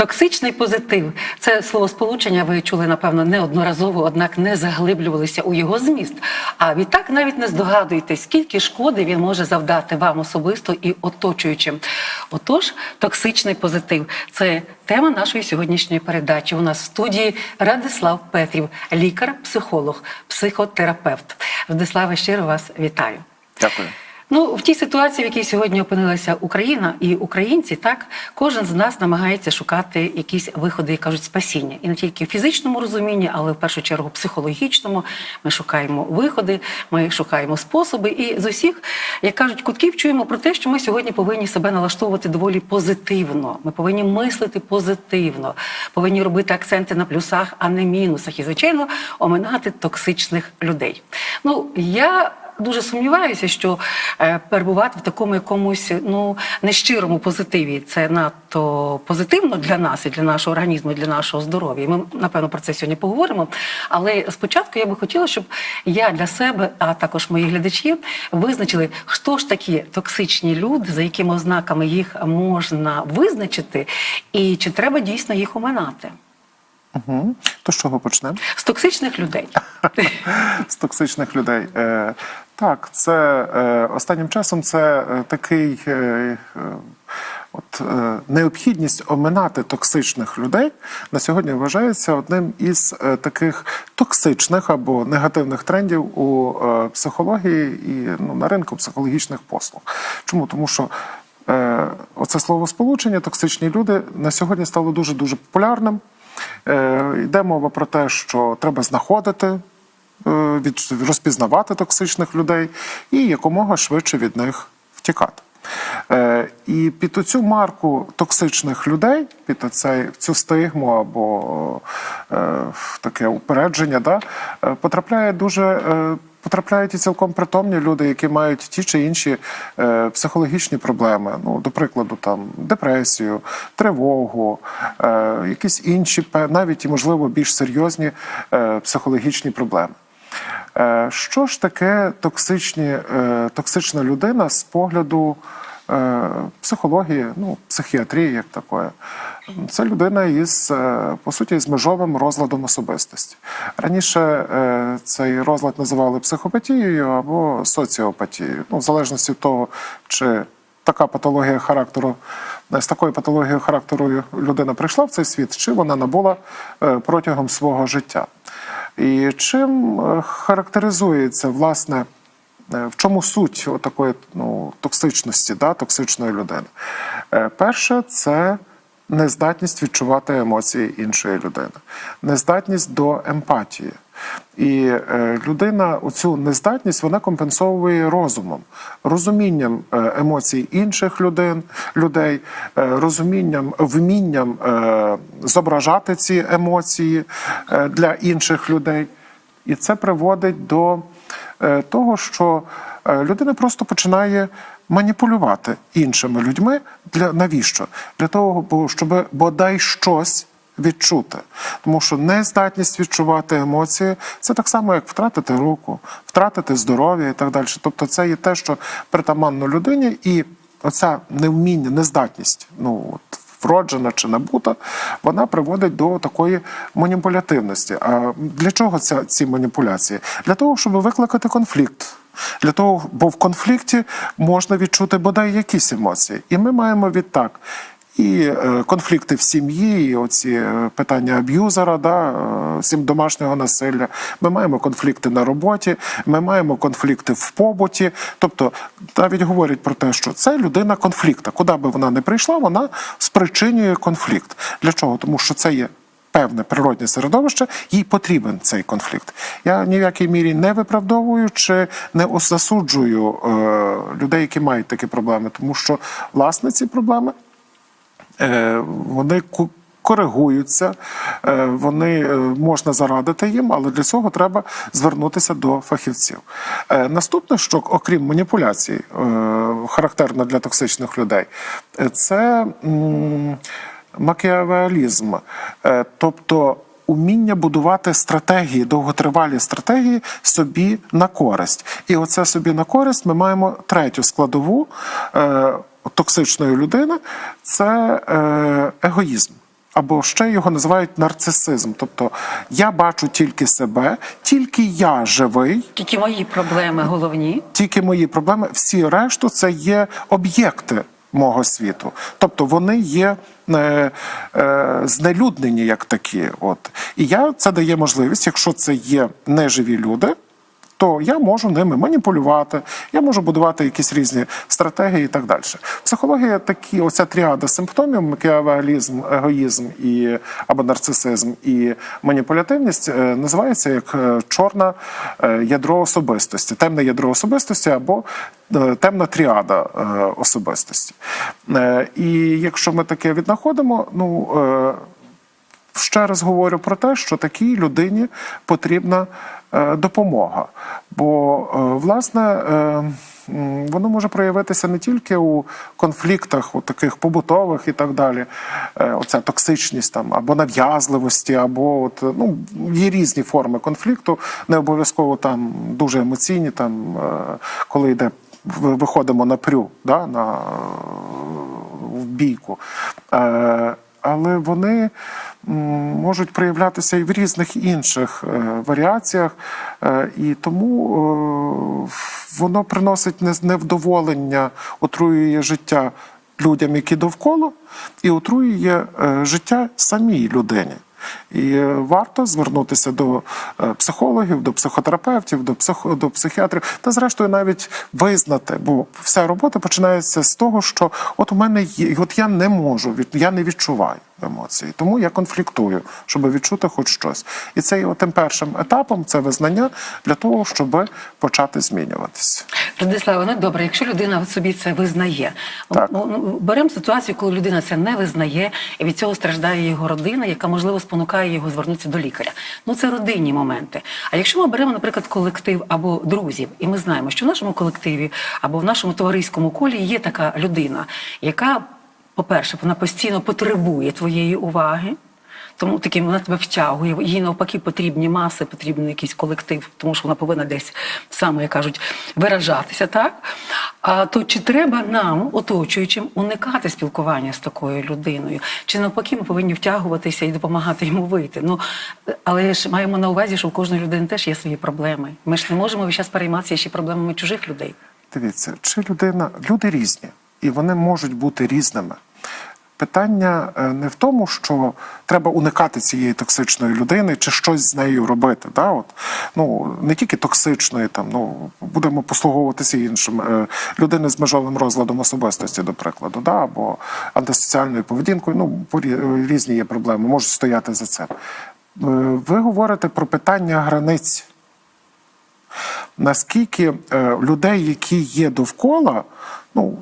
Токсичний позитив це словосполучення. Ви чули напевно неодноразово, однак не заглиблювалися у його зміст. А відтак навіть не здогадуєтесь, скільки шкоди він може завдати вам особисто і оточуючим. Отож, токсичний позитив це тема нашої сьогоднішньої передачі. У нас в студії Радислав Петрів, лікар, психолог, психотерапевт. Радиславе, щиро вас вітаю. Дякую. Ну, в тій ситуації, в якій сьогодні опинилася Україна і українці, так кожен з нас намагається шукати якісь виходи, як кажуть, спасіння, і не тільки в фізичному розумінні, але в першу чергу психологічному. Ми шукаємо виходи, ми шукаємо способи. І з усіх, як кажуть, кутків чуємо про те, що ми сьогодні повинні себе налаштовувати доволі позитивно. Ми повинні мислити позитивно, повинні робити акценти на плюсах, а не мінусах. І звичайно, оминати токсичних людей. Ну я дуже сумніваюся, що е, перебувати в такому якомусь ну нещирому позитиві це надто позитивно для нас і для нашого організму, і для нашого здоров'я. Ми напевно про це сьогодні поговоримо. Але спочатку я би хотіла, щоб я для себе, а також мої глядачі, визначили, хто ж такі токсичні люди, за якими ознаками їх можна визначити, і чи треба дійсно їх оминати. Угу. То з чого почнемо? З токсичних людей. З токсичних людей. Так, це е, останнім часом це е, такий. Е, е, От е, необхідність оминати токсичних людей на сьогодні вважається одним із е, таких токсичних або негативних трендів у е, психології і ну, на ринку психологічних послуг. Чому? Тому що е, оце словосполучення токсичні люди на сьогодні стало дуже дуже популярним. Е, йде мова про те, що треба знаходити, розпізнавати токсичних людей і якомога швидше від них втікати. Е, і під цю марку токсичних людей, під оцей, цю стигму або е, таке упередження, да, е, потрапляє дуже. Е, Потрапляють і цілком притомні люди, які мають ті чи інші е, психологічні проблеми. Ну, до прикладу, там депресію, тривогу, е, якісь інші, навіть і можливо більш серйозні е, психологічні проблеми. Е, що ж таке токсичні, е, токсична людина з погляду е, психології, ну, психіатрії як такої? Це людина із, по суті, з межовим розладом особистості. Раніше цей розлад називали психопатією або соціопатією, ну, в залежності від того, чи така патологія характеру, з такою патологією характеру людина прийшла в цей світ, чи вона набула протягом свого життя. І чим е, характеризується власне, е, в чому суть такої ну, токсичності, да, токсичної людини? Е, Перше, це нездатність відчувати емоції іншої людини, нездатність до емпатії. І е, людина оцю нездатність вона компенсовує розумом, розумінням е, емоцій інших людей, людей е, розумінням, вмінням зображати ці емоції для інших людей. І це приводить до того, що людина просто починає маніпулювати іншими людьми. Для навіщо? Для того, щоб бодай щось відчути. Тому що нездатність відчувати емоції це так само, як втратити руку, втратити здоров'я і так далі. Тобто, це є те, що притаманно людині, і оця невміння, нездатність, ну от вроджена чи набута, вона приводить до такої маніпулятивності. А для чого ця, ці маніпуляції? Для того, щоб викликати конфлікт. Для того, бо в конфлікті можна відчути бодай якісь емоції. І ми маємо відтак і е, конфлікти в сім'ї, і оці е, питання аб'юзера, да, е, сім домашнього насилля. Ми маємо конфлікти на роботі, ми маємо конфлікти в побуті. Тобто навіть говорять про те, що це людина конфлікта. Куди би вона не прийшла, вона спричинює конфлікт. Для чого? Тому що це є. Певне природне середовище, їй потрібен цей конфлікт. Я ні в якій мірі не виправдовую чи не засуджую е, людей, які мають такі проблеми, тому що власне ці проблеми е, вони коригуються, е, вони можна зарадити їм, але для цього треба звернутися до фахівців. Наступне, що окрім маніпуляцій, характерно для токсичних людей, це макіавеалізм, Е, тобто уміння будувати стратегії, довготривалі стратегії собі на користь. І оце собі на користь ми маємо третю складову е, токсичної людини це е, егоїзм. Або ще його називають нарцисизм. Тобто я бачу тільки себе, тільки я живий, Тільки мої проблеми головні. тільки мої проблеми, всі решту це є об'єкти мого світу. Тобто вони є е, е, знелюднені як такі. От. І я це дає можливість, якщо це є неживі люди. То я можу ними маніпулювати, я можу будувати якісь різні стратегії і так далі. Психологія такі, оця тріада симптомів: макіавеалізм, егоїзм і або нарцисизм і маніпулятивність е, називається як е, чорна е, ядро особистості, темне ядро особистості або е, темна тріада особистості. І якщо ми таке віднаходимо, ну. ще раз говорю про те, що такій людині потрібна допомога. Бо, е, власне, е, воно може проявитися не тільки у конфліктах, у таких побутових і так далі. Е, Оця токсичність там або нав'язливості, або от, ну, є різні форми конфлікту, не обов'язково там дуже емоційні, там, е, коли йде. Виходимо на прю, да, на, в бійку. Е, але вони можуть проявлятися і в різних інших е, варіаціях, е, і тому е, воно приносить невдоволення, отруює життя людям, які довкола, і отруює життя самій людині. І е, варто звернутися до е, психологів, до психотерапевтів, до психо, до психіатрів, та зрештою навіть визнати, бо вся робота починається з того, що от у мене є, от я не можу, я не відчуваю емоції, тому я конфліктую, щоб відчути хоч щось. І це є тим першим етапом, це визнання для того, щоб почати змінюватися. Радислава, ну добре, якщо людина собі це визнає, Так. Ну, ну, беремо ситуацію, коли людина це не визнає, і від цього страждає його родина, яка можливо спонукає його звернутися до лікаря. Ну це родинні моменти. А якщо ми беремо, наприклад, колектив або друзів, і ми знаємо, що в нашому колективі або в нашому товариському колі є така людина, яка, по-перше, вона постійно потребує твоєї уваги. Тому таким вона тебе втягує. Їй навпаки потрібні маси, потрібен якийсь колектив, тому що вона повинна десь саме, як кажуть, виражатися, так? А то чи треба нам, оточуючим, уникати спілкування з такою людиною? Чи навпаки ми повинні втягуватися і допомагати йому вийти? Ну але ж маємо на увазі, що у кожної людини теж є свої проблеми. Ми ж не можемо весь час перейматися ще проблемами чужих людей. Дивіться, чи людина, люди різні, і вони можуть бути різними. Питання е, не в тому, що треба уникати цієї токсичної людини чи щось з нею робити. Да? От, ну, не тільки токсичної, там, ну, будемо послуговуватися іншим. Е, Людини з межовим розладом особистості, до прикладу, да? або антисоціальною поведінкою. Ну, різні є проблеми, можуть стояти за цим. Е, Ви говорите про питання границь наскільки людей, які є довкола, ну.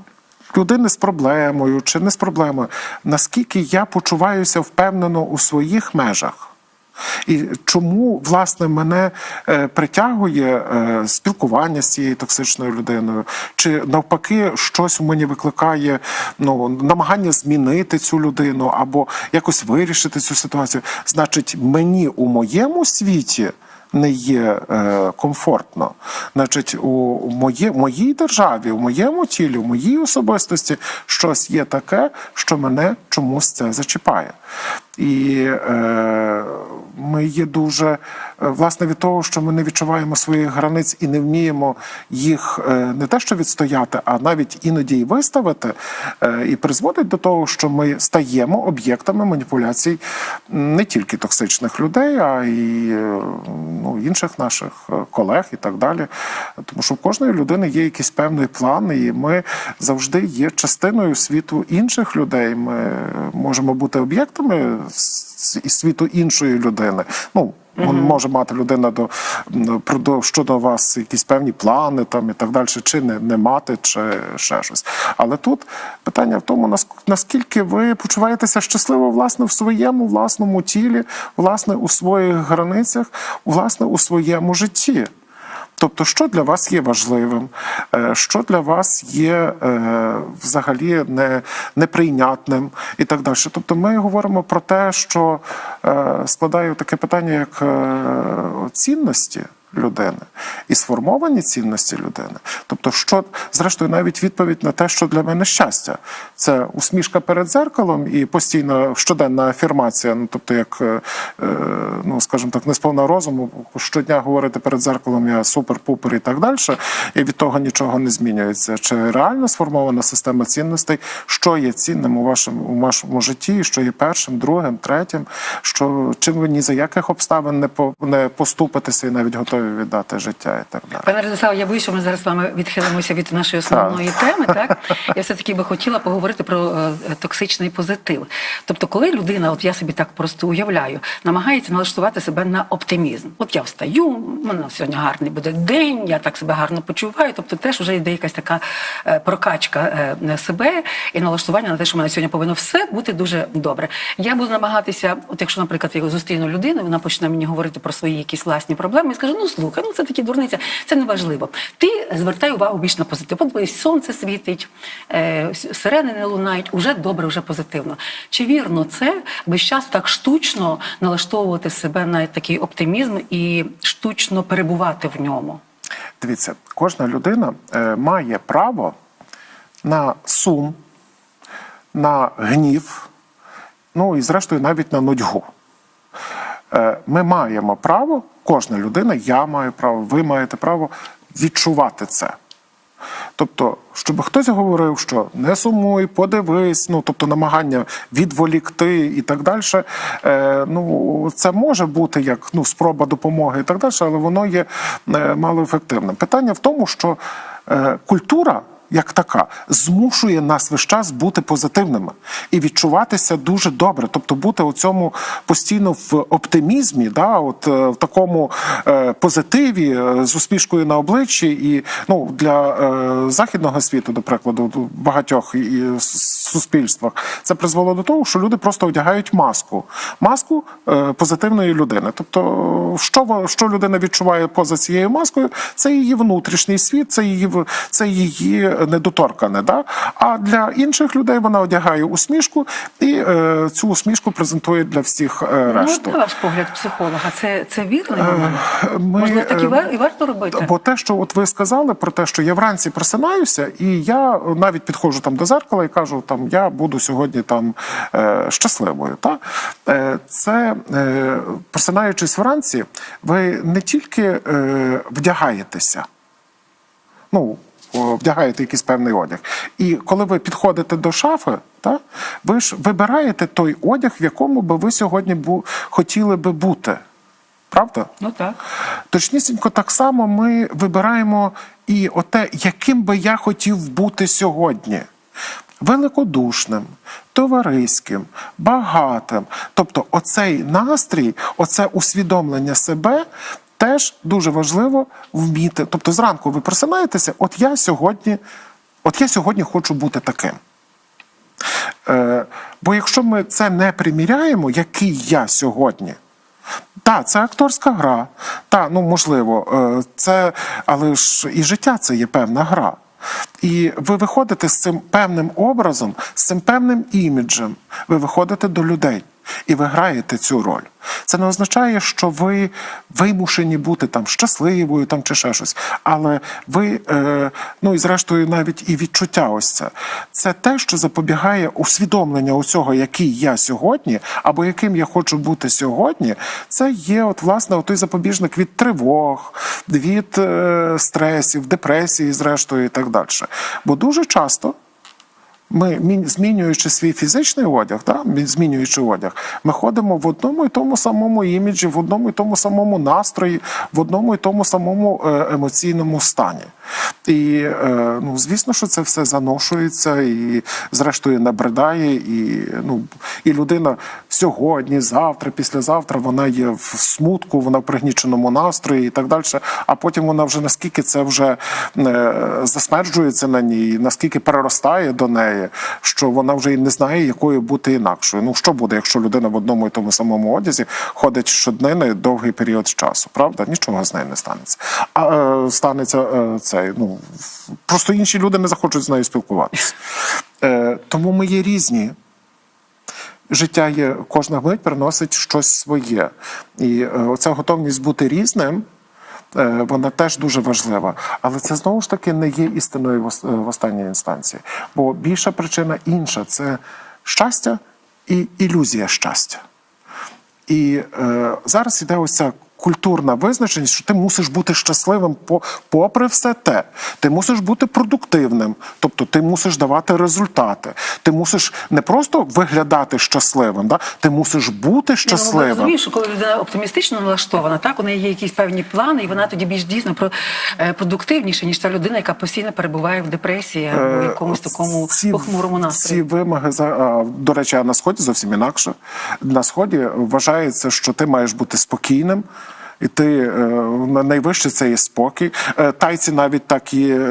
Людини з проблемою чи не з проблемою, наскільки я почуваюся впевнено у своїх межах, і чому власне мене е, притягує е, спілкування з цією токсичною людиною, чи навпаки щось у мені викликає ну, намагання змінити цю людину або якось вирішити цю ситуацію. Значить, мені у моєму світі не є е, комфортно. Значить, у, моє, моїй державі, у моєму тілі, у моїй особистості щось є таке, що мене чомусь це зачіпає. І е, ми є дуже е, власне від того, що ми не відчуваємо своїх границь і не вміємо їх е, не те, що відстояти, а навіть іноді й виставити, е, і призводить до того, що ми стаємо об'єктами маніпуляцій не тільки токсичних людей, а й е, ну, інших наших колег і так далі. Тому що в кожної людини є якийсь певний план, і ми завжди є частиною світу інших людей. Ми можемо бути об'єктами із світу іншої людини. Ну, М- Може мати людина до, про- до щодо вас якісь певні плани там і так далі, чи не, не мати, чи ще щось. Але тут питання в тому, наск- наскільки ви почуваєтеся щасливо власне в своєму власному тілі, власне у своїх границях, власне у своєму житті. Тобто, що для вас є важливим, е, що для вас є е, взагалі не, неприйнятним і так далі. Тобто, ми говоримо про те, що е, складає таке питання, як цінності. Людини і сформовані цінності людини. Тобто, що зрештою навіть відповідь на те, що для мене щастя, це усмішка перед зеркалом і постійна щоденна афірмація. Ну тобто, як е, е, ну скажімо так, не сповна розуму, щодня говорити перед зеркалом я супер-пупер і так далі, і від того нічого не змінюється. Чи реально сформована система цінностей, що є цінним у вашому у вашому житті, що є першим, другим, третім, що чим ви ні за яких обставин не по не поступитеся і навіть готові віддати життя і так далі. Пане Радиславе, я боюсь, що ми зараз з вами відхилимося від нашої основної теми. Так я все таки би хотіла поговорити про е, токсичний позитив. Тобто, коли людина, от я собі так просто уявляю, намагається налаштувати себе на оптимізм. От я встаю, у мене сьогодні гарний буде день, я так себе гарно почуваю. Тобто, теж вже йде якась така е, прокачка е, себе і налаштування на те, що в мене сьогодні повинно все бути дуже добре. Я буду намагатися, от якщо, наприклад, я зустріну людину, вона почне мені говорити про свої якісь власні проблеми, і скаже: ну слухай, ну це такі дурниця, це не важливо. Ти звертай увагу більш на позитив. От сонце світить, е, сирени не лунають, уже добре, вже позитивно. Чи вірно це весь час так штучно налаштовувати себе на такий оптимізм і штучно перебувати в ньому? Дивіться, кожна людина е, має право на сум, на гнів, ну і зрештою навіть на нудьгу. Е, ми маємо право, кожна людина, я маю право, ви маєте право відчувати це. Тобто, щоб хтось говорив, що не сумуй, подивись, ну тобто намагання відволікти і так далі. Е, ну це може бути як ну спроба допомоги і так далі, але воно є е, малоефективним. Питання в тому, що е, культура. Як така змушує нас весь час бути позитивними і відчуватися дуже добре, тобто бути у цьому постійно в оптимізмі, да, от е, в такому е, позитиві е, з усмішкою на обличчі, і ну для е, західного світу, до прикладу, багатьох і, суспільствах це призвело до того, що люди просто одягають маску, маску е, позитивної людини. Тобто, що що людина відчуває поза цією маскою, це її внутрішній світ, це її це її недоторкане. Да? А для інших людей вона одягає усмішку і е, цю усмішку презентує для всіх е, Ну, решту. на ваш погляд психолога, це, це вірний момент? Ми, Можливо, так і, е, вар- і варто робити? Бо те, що от ви сказали про те, що я вранці просинаюся, і я навіть підходжу там до зеркала і кажу, там я буду сьогодні там е, щасливою. Та? Е, це е, просинаючись вранці, ви не тільки е, вдягаєтеся. Ну, вдягаєте якийсь певний одяг. І коли ви підходите до шафи, та, ви ж вибираєте той одяг, в якому би ви сьогодні бу- хотіли би бути. Правда? Ну так. Точнісінько так само ми вибираємо і оте, яким би я хотів бути сьогодні. Великодушним, товариським, багатим. Тобто, оцей настрій, оце усвідомлення себе теж дуже важливо вміти. Тобто, зранку ви просинаєтеся, от я сьогодні, от я сьогодні хочу бути таким. Е, бо якщо ми це не приміряємо, який я сьогодні. Так, це акторська гра. Так, ну можливо, е, це, але ж і життя це є певна гра. І ви виходите з цим певним образом, з цим певним іміджем. Ви виходите до людей і ви граєте цю роль. Це не означає, що ви вимушені бути там щасливою там чи ще щось. Але ви, е, ну і зрештою, навіть і відчуття ось це. Це те, що запобігає усвідомлення усього, який я сьогодні, або яким я хочу бути сьогодні. Це є, от, власне, той запобіжник від тривог, від е, стресів, депресії, зрештою, і так далі. Бо дуже часто. Ми змінюючи свій фізичний одяг, да, змінюючи одяг, ми ходимо в одному і тому самому іміджі, в одному і тому самому настрої, в одному і тому самому е, емоційному стані. І е, ну, звісно, що це все заношується і, зрештою, набридає. І, ну, і людина сьогодні, завтра, післязавтра вона є в смутку, вона в пригніченому настрої і так далі. А потім вона вже наскільки це вже е, засмерджується на ній, наскільки переростає до неї, що вона вже і не знає, якою бути інакшою. Ну що буде, якщо людина в одному і тому самому одязі ходить щоднини довгий період часу, правда? Нічого з нею не станеться. А е, станеться е, цей. Ну просто інші люди не захочуть з нею спілкуватися. Е, тому ми є різні. Життя є, кожна мить приносить щось своє. І е, оця готовність бути різним. е, Вона теж дуже важлива, але це знову ж таки не є істиною е, в останній інстанції. Бо більша причина інша це щастя і ілюзія щастя. І е, зараз іде ось ця культурна визначеність, що ти мусиш бути щасливим попри все те. Ти мусиш бути продуктивним, тобто ти мусиш давати результати. Ти мусиш не просто виглядати щасливим, да? ти мусиш бути щасливим. Я розумію, що коли людина оптимістично налаштована, так у неї є якісь певні плани, і вона тоді більш дійсно е, продуктивніша, ніж та людина, яка постійно перебуває в депресії або в якомусь такому Е, Ці- похмурому Ці вимоги за до речі, а на сході зовсім інакше. На сході вважається, що ти маєш бути спокійним. І ти е, на- найвище це є спокій. Е, тайці навіть так і е,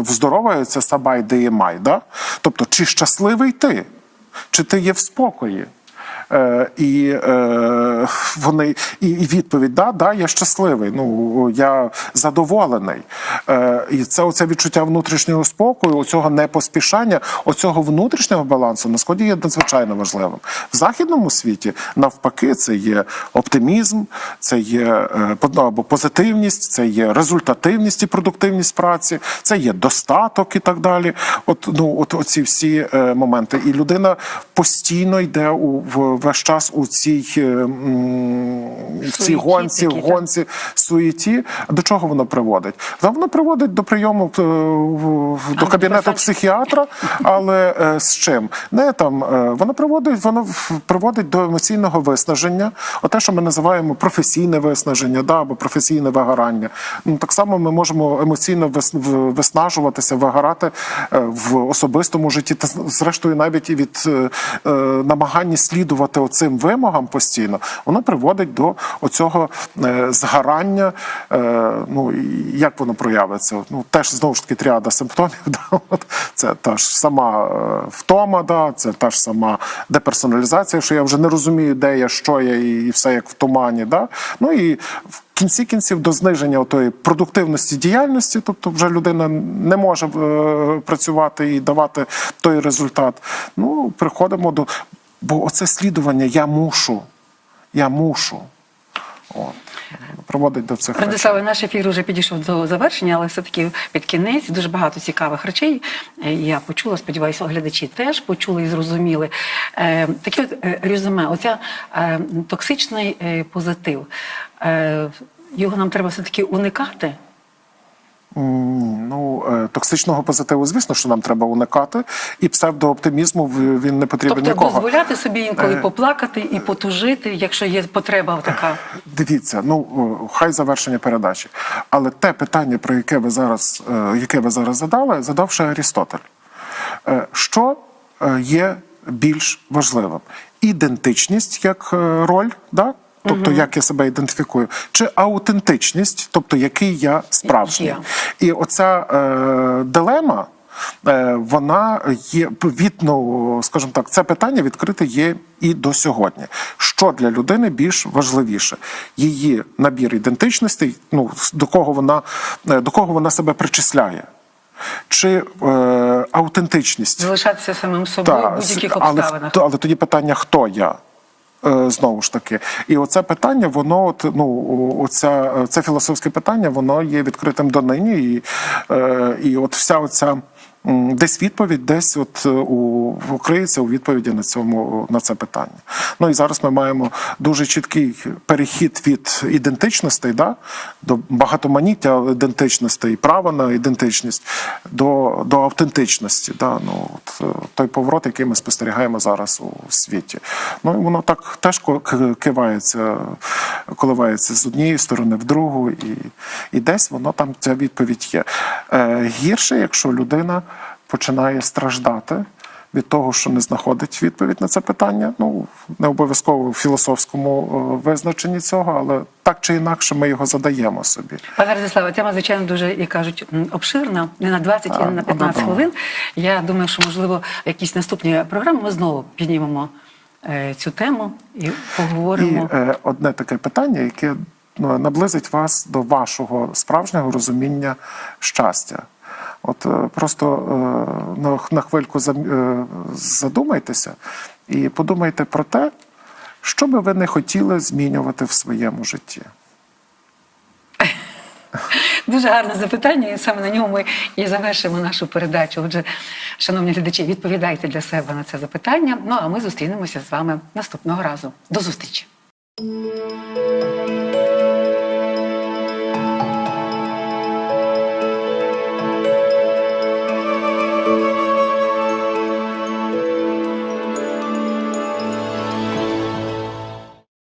вздороваються сабай де май. Да? Тобто, чи щасливий ти, чи ти є в спокої? Е, і е, вони і, відповідь: да, да, я щасливий. Ну я задоволений. Е, і це оце відчуття внутрішнього спокою, оцього непоспішання, оцього внутрішнього балансу на сході є надзвичайно важливим. В західному світі навпаки, це є оптимізм, це є е, або позитивність, це є результативність і продуктивність праці, це є достаток і так далі. От ну от оці всі моменти. І людина постійно йде у в весь час у цій, е, в цій гонці, в гонці суєті. До чого воно приводить? Воно приводить до прийому е, до кабінету психіатра, але е, з чим? Не там воно приводить, воно приводить до емоційного виснаження, оте, що ми називаємо професійне виснаження, да, або професійне вигорання. Ну так само ми можемо емоційно вис- виснажуватися, вигорати в особистому житті, та зрештою навіть і від намагання слідувати оцим вимогам постійно, воно приводить до оцього е, згорання. Е, ну як воно проявиться? Ну теж знову ж таки тріада симптомів. Да, от, це та ж сама е, втома, да, це та ж сама деперсоналізація, що я вже не розумію, де я, що я, і все як в тумані. Да? Ну і в кінці кінців до зниження тої продуктивності діяльності, тобто вже людина не може е, працювати і давати той результат. Ну, приходимо до. Бо оце слідування я мушу. Я мушу. От. Приводить до цих речей. Радиславе, наш ефір вже підійшов до завершення, але все-таки під кінець дуже багато цікавих речей. е, Я почула, сподіваюся, глядачі теж почули і зрозуміли. Е, таке от резюме, оця е, токсичний позитив. Його нам треба все-таки уникати. Ну, е, токсичного позитиву, звісно, що нам треба уникати, і псевдооптимізму він не потрібен Тобто нікого. дозволяти собі інколи Е. поплакати і потужити, якщо є потреба така. Дивіться, ну хай завершення передачі. Але те питання, про яке ви зараз, е, яке ви зараз задали, задавши Арістотель. Що є більш важливим? Ідентичність як роль, да? Тобто як я себе ідентифікую, чи аутентичність, тобто який я справжній. Я. І оця е, дилема. е, Вона є ну, скажімо так, це питання відкрите є і до сьогодні. Що для людини більш важливіше? Її набір ідентичностей, ну до кого вона е, до кого вона себе причисляє, чи е, аутентичність? Залишатися самим собою будь-яких обставинах. хто- але тоді питання, хто я? Е, Знову ж таки, і оце питання, воно от ну оця це філософське питання, воно є відкритим донині, і, е, і от вся оця десь відповідь, десь от е, у криється у відповіді на цьому на це питання. Ну і зараз ми маємо дуже чіткий перехід від ідентичностей, да, до багатоманіття ідентичностей, права на ідентичність до, до автентичності. Да, ну, от, е, той поворот, який ми спостерігаємо зараз у світі. Ну і воно так теж кивається, коливається з однієї сторони в другу, і, і десь воно там ця відповідь є. Е, гірше, якщо людина починає страждати. Від того, що не знаходить відповідь на це питання, ну не обов'язково в філософському е, визначенні цього, але так чи інакше ми його задаємо собі. Пане Радиславе, тема, звичайно, дуже, як кажуть, обширна, не на 20 і не на 15 однозначно. хвилин. Я думаю, що, можливо, якісь наступні програми ми знову піднімемо е, цю тему і І поговоримо. е, одне таке питання, яке ну, наблизить вас до вашого справжнього розуміння щастя. От е, просто е, на, на хвильку е, задумайтеся і подумайте про те, що би ви не хотіли змінювати в своєму житті. Дуже гарне запитання, і саме на ньому ми і завершимо нашу передачу. Отже, шановні глядачі, відповідайте для себе на це запитання. Ну а ми зустрінемося з вами наступного разу. До зустрічі!